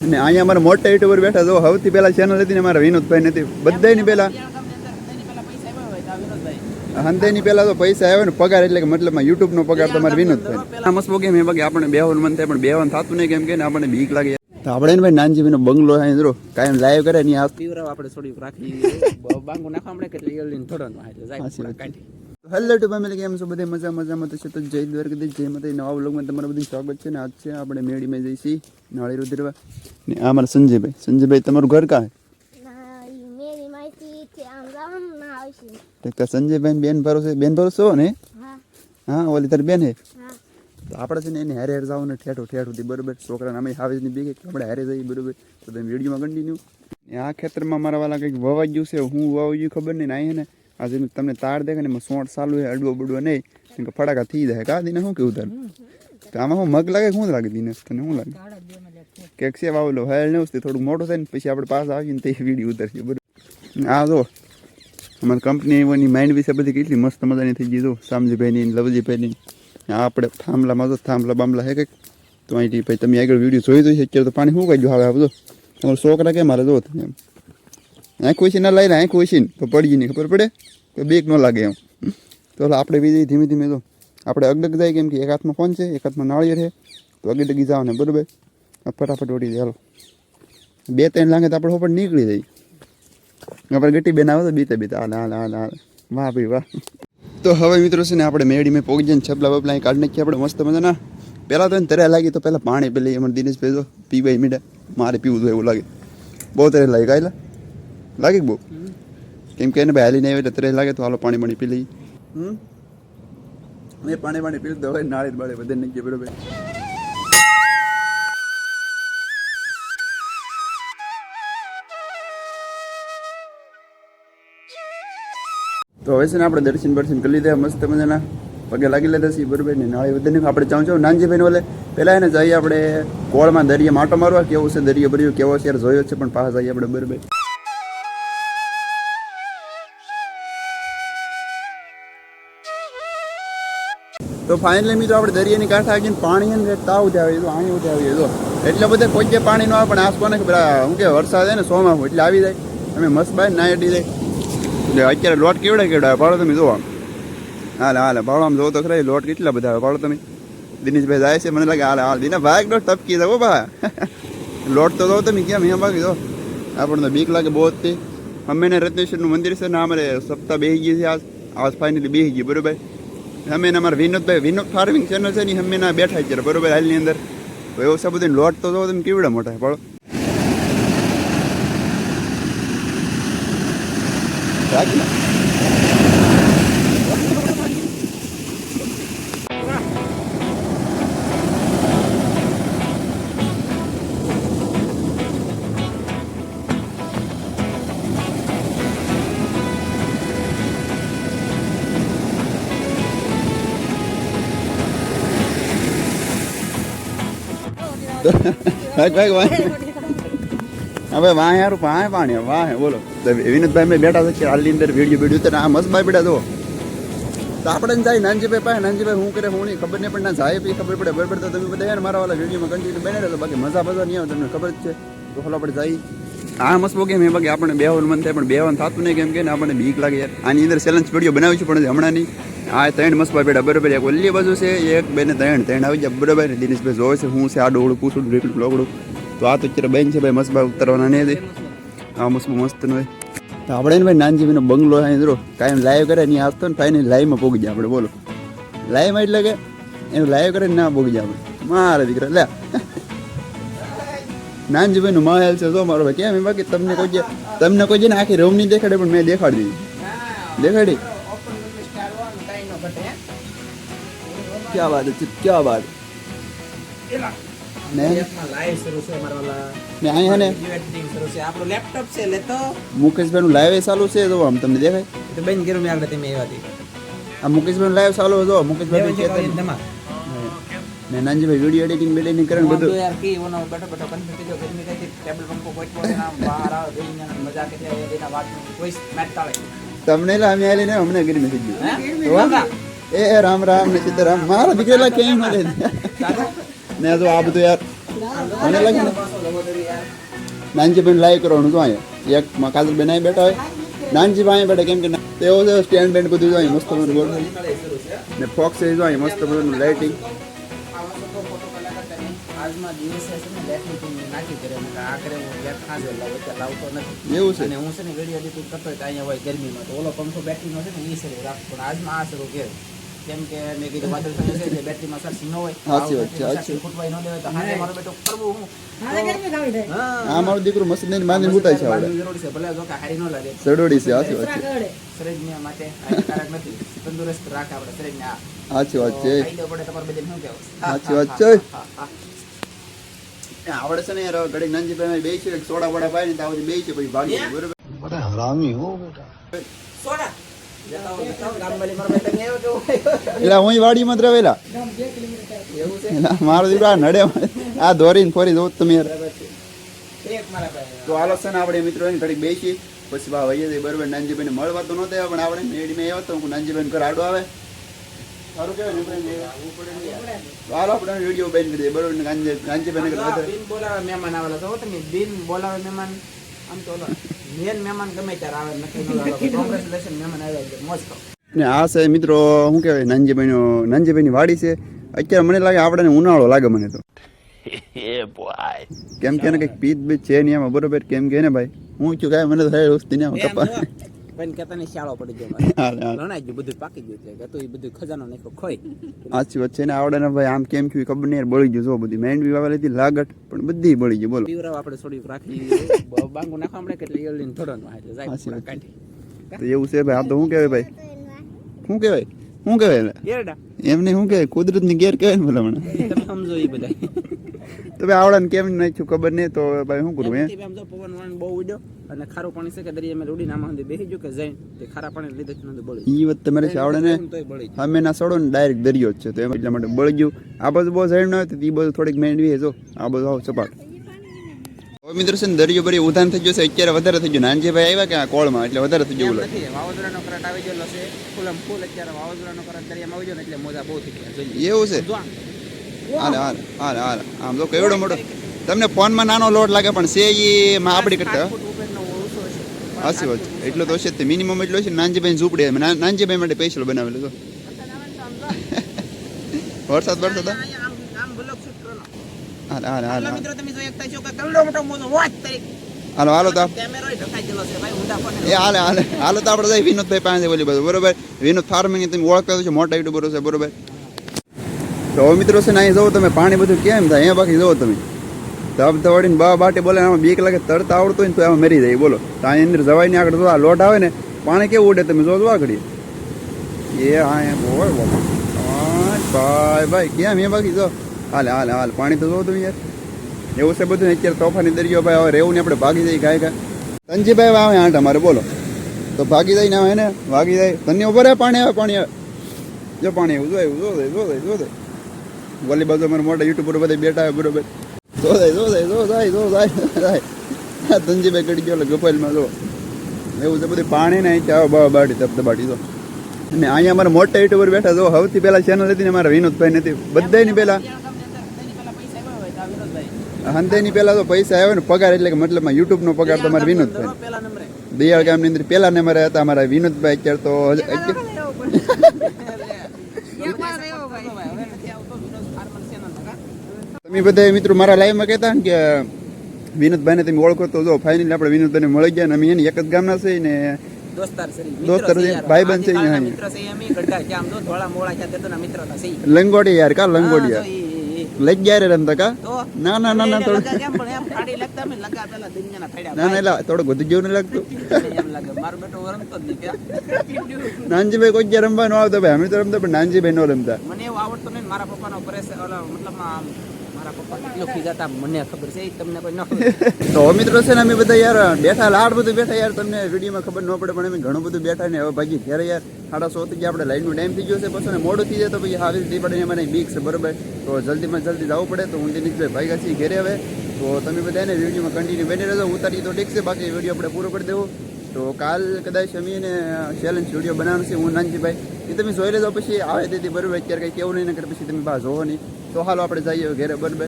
અને અહીંયા અમારા મોટા યુટ્યુબર બેઠા જો સૌથી પહેલા ચેનલ હતી ને અમારા વિનોદભાઈ નથી બધાની પહેલા હંદેની પહેલા તો પૈસા આવ્યો ને પગાર એટલે કે મતલબમાં યુટ્યુબ નો પગાર તમારે વિનોદભાઈ આ મસ્ત ગેમ એ બાકી આપણે બેવાનું મન થાય પણ બેવાનું થતું નહીં કેમ કે ને આપણને બીક લાગે. તો આપણે ને ભાઈ નાનજીભાઈ નો બંગલો અહીં જો કાયમ લાઈવ કરે ને આ પીવરાવ આપણે થોડીક રાખી બાંગો નાખવા મળે કેટલી થોડો હેલો ટુ ફેમિલી કેમ છો? બધે મજા મજામાં તો છે તો જય દ્વારકાધીશ જય માતા નવા બ્લોગમાં તમારું બધું સ્વાગત છે ને આજ છે આપણે મેળીમાં જઈશી નાળી રુદ્રવા. ને આ મારા સંજયભાઈ. સંજયભાઈ તમારું ઘર કાં? ના ઈ મેરી માહિતી છે સંજયભાઈ બેન બેન ભરોસો ને? હા. ઓલી તારી બેન હે? તો આપણે છે ને એને હેર હારે જવાનું ઠેઠું ઠેઠુંથી બરોબર. છોકરાને અમે હાવેજની કે આપણે હારે જઈએ બરોબર. તો તમે વિડીયોમાં કન્ટિન્યુ આ ખેતરમાં મારા વાલા કંઈક વવાઈ ગયું છે હું વાવી ગયું ખબર નહીં ને ને? આજે તમને તાર દેખે ને એમાં સોંટ ચાલુ અડવો બડવો નહીં. કે ફટાકા થઈ જાય. કા દીને શું કેવું તાર આમાં હું મગ લાગે શું લાગે દીને તને શું લાગે? કેક છે, વાવલો. હેલ ને ઉસથી થોડુંક મોટું થાય ને પછી આપણે પાસ આવીને તે વીડિયો ઉતરશે બરોબર? આ જો, અમારી કંપની એની માઇન્ડ વિશે બધી કેટલી મસ્ત મજાની થઈ ગઈ જો. સામજીભાઈની ને લવજીભાઈની. આપણે થાંભલામાં તો થાંભલા બાંભલા હે કંઈક? તો અહીંથી પછી તમે આગળ વીડિયો જોઈ દઈ અત્યારે તો પાણી શું કાઢ્યું? હવે આ બધું તમારો શોખ રાખે મારે જો તમે એમ? આંખ ના લઈને આંખું ઓછી તો પડી નહીં ખબર પડે? તો બેક ન લાગે એમ. તો આપણે બીજી ધીમે ધીમે તો આપણે અગડગ જાય કેમ કે એક હાથમાં ફોન છે, એક હાથમાં નાળિયેર છે, તો અગડગી જવાને બરોબર? બરાબર ફટાફટ ઓડી જાય, હાલો. બે ત્રણ લાગે તો આપણે હોપડ નીકળી જાય. આપણે ગટી બેન આવે તો બીતે બીતે. હાલ હાલ હાલ હાલ. વાહ ભાઈ, વાહ. તો હવે મિત્રો છે ને આપણે મેળી મેં પોગી જઈને છપલા બપલા અહીં કાઢી નાખીએ આપણે મસ્ત મજાના. પહેલાં તો એને તરે લાગી તો પહેલાં પાણી પેલી એમાં દિનેશભાઈ તો પીવાય મીડા. મારે પીવું જોઈએ એવું લાગે. બહુ તરે લાગે કાયલા લાગે બહુ? કેમ કે એને ભાઈ નહીં એટલે તરે લાગે તો હાલો પાણી પાણી પી લઈએ. હમ? મેં પાણી પાણી પી દવાઈ નાળી બાળે બધે નાખીએ બરોબર? તો હવે છે ને આપણે દર્શન બર્શન કરી લીધા, મસ્ત મજાના. પગે લાગી લેતા છીએ, બરોબર? ને નાળી નહીં આપણે ચાઉં ચાઉં નાનજીભાઈ ઓલે પહેલાં એને જઈએ આપણે કોળમાં દરિયા માટો મારવા, કેવો છે દરિયો ભર્યો કેવો છે, યાર જોયો છે, પણ પાછા જઈએ આપણે, બરોબર? તો ફાઇનલી મિત્રો આપણે દરિયાની કાંઠે આવીને પાણી ને તાવ ઉઠે આવી તો આણી ઉઠે આવી તો એટલે બધે કોઈ પાણી ન આવે, પણ ખબર શું કે વરસાદ ને, સોમાં એટલે આવી જાય. અમે મસ્ત બાય ના અડી જાય. એટલે અત્યારે લોટ કેવડા કેવડા પાડો તમે જોવા હાલે હાલે પાડો આમ જોવો તો ખરા લોટ કેટલા બધા આવે, પાડો તમે. દિનેશભાઈ જાય છે, મને લાગે, હાલે, હાલ દિને ભાઈ લોટ ટપકી જાવ બા. લોટ તો દો તમે કેમ અહીંયા બાકી દો આપણને બીક લાગે બહુ જ તે. અમે રત્નેશ્વરનું મંદિર છે ને, અમારે સપ્તાહ બેસી ગઈ છે આજ. આજ ફાઇનલી બેસી ગઈ બરોબર. અમે અમારા વિનોદભાઈ, વિનોદ ફાર્મિંગ ચેનલ છે ને અમે ના બેઠા છે બરોબર હાલની અંદર. એવું છે બધું લોટ તો જો તમે કેવડા મોટા પાડો રાખી હવે વાહ યાર વાહ પાણી વાહ, બોલો. વિનોદભાઈ મેં બેઠા છે હાલની અંદર વીડિયો વીડિયો તો આ મસ્ત ભાઈ બેઠા તો તો આપણે જાય નાનજીભાઈ પાસે, નાનજીભાઈ હું કરે હું નહીં, ખબર નહીં, પણ ના જાય પછી ખબર પડે, બરાબર? તો તમે બધા યાર મારા વાળા વિડીયોમાં કન્ટિન્યુ બને રહેલો બાકી મજા મજા નહીં આવે, તમને ખબર જ છે. તો ખોલા આપણે જાય. આ મસ્ત બોગે એ બાકી આપણને બેવાનું મન થાય, પણ બેવાનું થતું નહીં, કેમ કે ને આપણને બીક લાગે યાર. આની અંદર ચેલેન્જ વીડિયો બનાવી છે, પણ હમણાં નહીં. આ ત્રણ મસ્ત ભાઈ બેઠા બરોબર એક ઓલી બાજુ છે, એક બે ને ત્રણ. ત્રણ આવી જાય બરાબર. દિનેશભાઈ જોવે છે, હું છે આડું ઓળું પૂછું રેકડું લોકડું તો આ તો અત્યારે બેન છે, ભાઈ, મસ્ત ઉતરવાના નહીં આ મસ્ત મસ્ત નો તો આપણે ને ભાઈ નાનજીભાઈનો બંગલો જો. કાંઈ લાઈવ કરે નહીં આવતો ને ફાઈને લાઈવમાં પોગી જાય આપણે, બોલો. લાઈવમાં એટલે કે એનું લાઈવ કરે ના પોગી જાય આપણે. મારા દીકરા લે નાનજીભાઈનું મહેલ છે, જો મારો ભાઈ. કેમ એ બાકી? તમને કોઈ તમને કોઈ ને આખી રૂમ નહીં દેખાડે, પણ મેં દેખાડી દીધી. દેખાડી? ક્યાં बात है ક્યાં વાત ને લાઈવ ચાલુ છે મુકેશભાઈ કંઈ કીધો ટેબલ પંખો કોઈ કોઈ ના બહાર આવે મજા કે તમને એટલે અમે આવીને અમને ગીર મેસેજ ગયું. એ રામ રામ ને સીતારામ મારા દીકરેલા કેમ મળે ને તો આ બધું યાર. મને લાગે ને નાનજીભાઈ લાઈવ કરવાનું તો અહીંયા. એક કાદર બેન અહીં બેઠા હોય. નાનજીભાઈ બેઠા કેમ કે ના- તેઓ સ્ટેન્ડ બેન્ડ બધું જો મસ્ત બધું ને ફોક્સ એ જોઈએ મસ્ત બધું લાઇટિંગ આજમાં દિવસે છે ને બેટરી ટીમ નાખી કરે. અને હું બેટ ખાંજે લાવું એટલે લાવતો નથી. એવું છે? અને હું છે ને વીડિયો એડિટિંગ કરતો હોય તો અહીંયા હોય ગરમીમાં. તો ઓલો પંખો બેટરીનો છે ને એ શરૂ રાખતો પણ આજમાં આ શરૂ ઘેર કેમ કે મેં કીધું વાદળ છે બેટરીમાં ન હોય. સાચી વાત છે, સાચી. ખૂટવાય ન દેવાય. તો હાથે મારો બેટો કરવું હું? હા. મારું દીકરું મસ્ત ને બાંધીને ઉતાય છે આવડે. જરૂરી છે ભલે જો કે હારી ન લાગે. સડોડી છે સાચી વાત છે. શરીરને માટે હાનિકારક નથી. તંદુરસ્ત રાખ આપણે શરીરને આ સાચી વાત છે. ફાયદો પડે તમારે બધાને શું કહેવું? સાચી વાત છે. આવડે છે ને યાર ઘડી નંદજીભાઈ બે છે સોડા વડા પાય ને તો આવડે બે છે પછી ભાગી બરોબર? બધા હરામી હો, બેટા. સોડા. મારો એવું દીકરો આ નડે આ દોરીને ફરી તમે યાર. બરાબર છે. એક મારા ભાઈ. તો હાલો છે ને આપણે મિત્રો એને ઘડી બેસી પછી બા જઈએ બરોબર. નાનજીભાઈને મળવા તો નહોતા પણ આપણે મેડીમાં આવ્યો તો નાનજીભાઈને ઘર આડો આવે સારું કહેવાય ને આપણે તો હાલો આપણે વીડિયો બેન કરી દઈએ બરોબર ને નાનજી નાનજીભાઈને આ બિન બોલાવે મહેમાન આવેલા છો તમે. બિન બોલાવે મહેમાન આમ તો મેન મહેમાન ગમે ત્યારે આવે નક્કી કોંગ્રેચ્યુલેશન મહેમાન આવ્યા છે. મોજ કરો. ને આ છે મિત્રો શું કહેવાય નાનજીભાઈનો નાનજીભાઈની વાડી છે. અત્યારે મને લાગે આપણે ઉનાળો લાગે મને તો. કેમ કે એને કંઈક પીત બીત છે નહીં એમાં બરોબર? કેમ કે ને ભાઈ હું છું કાંઈ મને તો થાય વસ્તી ને કપા પણ કેતા ને શાળો પડી ગયો. લણાઈ ગયું બધું પાકી ગયું છે કે તો એ બધું ખજાનો નાખો ખોઈ. સાચી વાત છે. ને આવડે ને ભાઈ આમ કેમ થયું ખબર નહીં બળી ગયું જો બધી. મેંડવી વાવેલી હતી લાગટ પણ બધી બળી ગયું બોલો. પીવરાવ આપણે થોડી રાખી. બાંગો નાખવા મળે કે એટલે થોડો એટલે જાય. કાઢી તો એવું છે ભાઈ આ તો શું કહેવાય ભાઈ? શું કહેવાય? શું કહેવાય? એટલે? એમને શું કહેવાય? કુદરતની ગેર કહેવાય ને ભલા મને. સમજો એ બધા તો ભાઈ આવડે ને કેમ નાખ્યું ખબર નહીં તો ભાઈ શું કરું એમ આમ જો પવન વન બહુ ઉડ્યો અને ખારું પાણી છે કે દરિયામાં ઉડીને આમાં બેસી ગયું કે જઈને તે ખારા પાણી લીધે જ નહોતું બળી ઈ વાત તમારે આવડે ને. સામે ના સડો ને ડાયરેક્ટ દરિયો જ છે તો એમ એટલા માટે બળી ગયું. આ બધું બહુ સાઈડ હોય હતી એ બધું થોડીક મેંડવી જો. આ બધું આવ સપાટ હવે મિત્રો છે ને દરિયો ભરી ઉધાન થઈ ગયો છે અત્યારે વધારે થઈ ગયું. નાનજીભાઈ આવ્યા કે આ કોળમાં એટલે વધારે થઈ ગયું નો વાવાઝોડાનો કરંટ આવી ગયો છે. ફૂલમ ફૂલ અત્યારે વાવાઝોડાનો કરંટ દરિયામાં આવી ગયો ને એટલે મોજા બહુ થઈ ગયા. એવું છે. હાલે હાલે હાલે હાલે. આમ તો કેવડો મોટો તમને ફોનમાં નાનો લોટ લાગે, પણ છે એ માં આપડી કરતા. હાસી વાત એટલો તો હશે મિનિમમ એટલો છે નાનજીભાઈ ઝૂંપડી નાનજીભાઈ માટે સ્પેશિયલ બનાવેલું તો વરસાદ વરસાદ. હાલે હાલે હાલે, હાલો. હાલે. તો. એ હાલે તો આપણે વિનોદભાઈ પાસે બોલી બધું. બરોબર? વિનોદ ફાર્મિંગ તમે ઓળખતા છો મોટા યુટ્યુબરો છે બરોબર? તો હવે મિત્રો છે ને અહીં જુઓ તમે પાણી બધું કેમ થાય? અહીંયા બાકી જુઓ તમે. ધબ ધવાડીને બા બાટી બોલે આમાં બીક લાગે તરતા આવડતું હોય ને તો આમાં મરી જાય બોલો. તો અહીં અંદર જવાય આગળ જો લોટ આવે ને પાણી કેવું ઉડે તમે જો જો આગળ. એ હા બોલ. બાપા હા, ભાઈ ભાઈ કેમ એ બાકી જો? હાલે હાલે હાલ પાણી તો જો તમે યાર. એવું છે બધું અત્યારે તોફાની દરિયો ભાઈ હવે રહેવું ને આપણે ભાગી જાય ગાય ગાય તંજીભાઈ આવે આ તમારે બોલો. તો ભાગી જાય ને આવે ને ભાગી જાય. તને ઉપર આવે પાણી આવે પાણી આવે. જો પાણી એવું જો જો દે જો દે જો દે વોલી બાજુ અમારે મોટા યુટ્યુબર બધા બેઠા હોય બરોબર. જો દે જો દે જો જાય જો જાય જાય. આ તંજીભાઈ કડી ગયો એટલે ગોપાલમાં જો. એવું છે બધું પાણી ને અહીંથી આવે બા બાટી તબ તબાટી જો. અને અહીંયા અમારા મોટા યુટ્યુબર બેઠા જો. સૌથી પહેલાં ચેનલ હતી ને અમારા વિનોદભાઈ નથી બધાની પહેલા. હંધેની પેલા તો પૈસા આવ્યો ને પગાર એટલે કે મતલબમાં યુટ્યુબ નો પગાર તમારે વિનોદભાઈ. પેલા નંબરે દયાળ ગામની અંદર પેલા ને અમારે હતા અમારા વિનોદભાઈ અત્યારે તો હજ- અત્યારે- તમે બધા મિત્રો મારા લાઈવમાં કહેતા ને કે વિનોદભાઈને તમે ઓળખો તો જો ફાઇનલી આપણે વિનોદભાઈને મળી ગયા ને અમે એની એક જ ગામના છે ને દોસ્તાર છે છે અહીંયા. યાર કા યાર? ઈ. લઈ ગયા રે રમતા કા? ના ના ના ના થોડું ના ના થોડું બધું જેવું નહીં લાગતું. નાનજીભાઈ કોઈ જ્યાં રમવા ન આવતા ભાઈ અમે તો રમતા પણ નાનજીભાઈ નો રમતા. મને એવું આવડતું નહીં મારા પપ્પાનો પરેશ ઓલો મને તો મિત્રો છે ને અમે બધા યાર બેઠા, લાડ બધું બેઠા યાર, તમને વિડીયોમાં ખબર ન પડે, પણ અમે ઘણું બધું બેઠા ને હવે ભાગી ઘરે યાર. સાડા સો થી આપણે લાઈનનો ટાઈમ થઈ ગયો છે પછી મોડું થઈ જાય તો રીતે પડે અમારે બીક છે, બરોબર? તો જલ્દીમાં જલ્દી જવું પડે, તો ભાઈ છીએ ઘેરે હવે. તો તમે બધાને વિડીયોમાં કન્ટિન્યુ બની રહેજો ઉતારી તો ઠીક છે, બાકી વીડિયો આપણે પૂરો કરી દેવો. તો કાલ કદાચ અમે એને ચેલેન્જ વીડિયો બનાવવાનો છે, હું નાનજીભાઈ. એ તમે જોઈ લેજો, પછી આવે તેથી બરોબર, અત્યારે કંઈ કેવું નહીં, નકર પછી તમે બહાર જોવો નહીં. તો હાલો, આપણે જઈએ ઘરે, બરોબર?